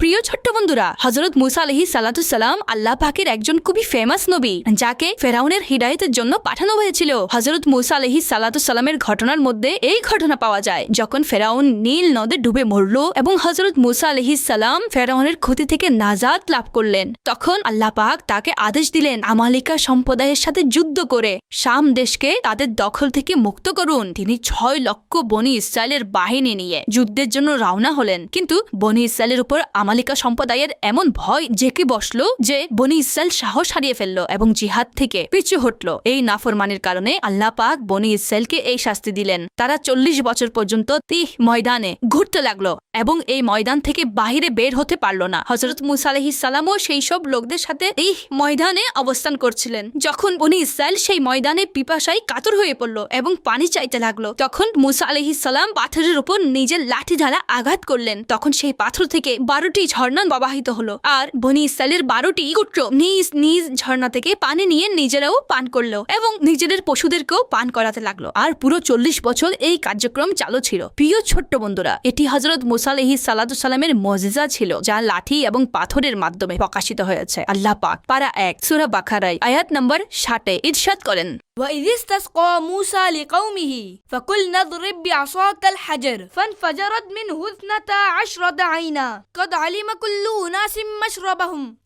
প্রিয় ছোট্ট বন্ধুরা হজরত মুসা আলহি সালাম আল্লাহ পাকের একজন খুবই ফেমাস নবী, যাকে ফেরাউনের হিদায়তের জন্য পাঠানো হয়েছিল। হজরত মুসা আলহি সালামের ঘটনার মধ্যে এই ঘটনা পাওয়া যায়, যখন ফেরাউন নীল নদে ডুবে মরল এবং হজরত মুসা আলহি সালাম ফেরাউনের ক্ষতি থেকে নাজাদ লাভ করলেন। তখন আল্লাহ পাক তাকে আদেশ দিলেন, আমালিকা সম্প্রদায়ের সাথে যুদ্ধ করে শাম দেশকে তাদের দখল থেকে মুক্ত করুন। তিনি ছয় লক্ষ বনি ইসরায়েলের বাহিনী নিয়ে যুদ্ধের জন্য রওনা হলেন। কিন্তু বনি ইসরায়েলের উপর আমালিকা সম্প্রদায়ের এমন ভয় জেকে বসল যে বনি ইসরায়েল সাহস হারিয়ে ফেলল এবং জিহাদ থেকে পিছু হটল। এই নাফরমানির কারণে আল্লাহ পাক বনি ইসরায়েলকে এই শাস্তি দিলেন। তারা চল্লিশ বছর পর্যন্ত তিহ ময়দানে ঘুরতে লাগল এবং এই ময়দান থেকে বাহিরে বের হতে পারল না। হজরত মুসা সালামও সেই সব লোকদের সাথে এই ময়দানে অবস্থান করছিলেন। যখন বনি ইসরায়েল সেই ময়দানে পিপাসায় কাতর হয়ে পড়ল এবং পানি চাইতে লাগল, তখন মুসা আলহি সালাম পাথরের উপর নিজের লাঠি ঢালা আঘাত করলেন। তখন সেই পাথর থেকে বারোটি ঝর্ণা প্রবাহিত হলো আর বনি ইসরায়েলের বারোটি কুট্র নিজ নিজ ঝর্ণা থেকে পানি নিয়ে নিজেরাও পান করলো এবং নিজেদের পশুদেরকেও পান করাতে লাগলো আর পুরো চল্লিশ বছর এই কার্যক্রম চালু ছিল প্রিয় ছোট্ট বন্ধুরা এটি হজরত মুসালেহি সালামের মজিজা ছিল যা লাঠি এবং পাথরের মাধ্যমে প্রকাশিত হয়েছে আল্লাহ পাক পারা এক সুরা বাখারাই আয়াত নম্বর ষাটে ইরশাদ করেন وإذ استسقى موسى لقومه فقلنا اضرب بعصاك الحجر فانفجرت منه اثنتا عشرة عينا قد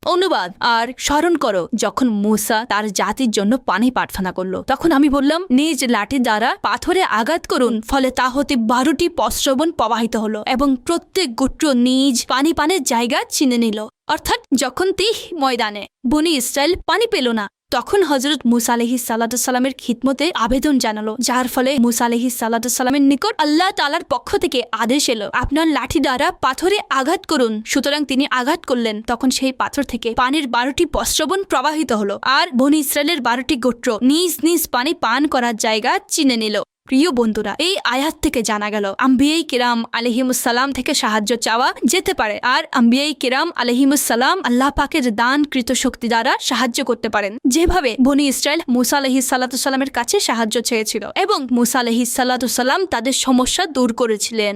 অনুবাদ। আর স্মরণ করো, যখন মুসা তার জাতির জন্য পানি প্রার্থনা করল, তখন আমি বললাম, নিজ লাঠি দ্বারা পাথরে আঘাত করুন, ফলে তা হতে বারোটি পশ্রবণ প্রবাহিত হলো এবং প্রত্যেক গোত্র নিজ পানি পানের জায়গা চিনে নিল। অর্থাৎ যখন তিহ ময়দানে বনি ইসরায়েল পানি পেল না তখন হজরত মুসা আলহি সাল্লামের খিদমতে আবেদন জানালো, যার ফলে মুসা আলহি সাল্লামের নিকট আল্লাহ তালার পক্ষ থেকে আদেশ এলো, আপনার লাঠি দ্বারা পাথরে আঘাত করুন। সুতরাং তিনি আঘাত করলেন। তখন সেই পাথর থেকে পানির বারোটি বস্ত্রবন প্রবাহিত হলো, আর বনি ইসরায়েলের বারোটি গোত্র নিজ নিজ পানি পান করার জায়গা চিনে নিল। প্রিয় বন্ধুরা, এই আয়াত থেকে জানা গেল, আম্বিয়াই কিরাম আলহিমুসালাম থেকে সাহায্য চাওয়া যেতে পারে আর আম্বিয়াই কিরাম আলহিমুসালাম আল্লাহ পাকের দান কৃত শক্তি দ্বারা সাহায্য করতে পারেন। যেভাবে বনি ইসরায়েল মুসা আলহি সাল্লাতুসাল্লামের কাছে সাহায্য চেয়েছিল এবং মুসা আলহি সাল্লাতুসাল্লাম তাদের সমস্যা দূর করেছিলেন।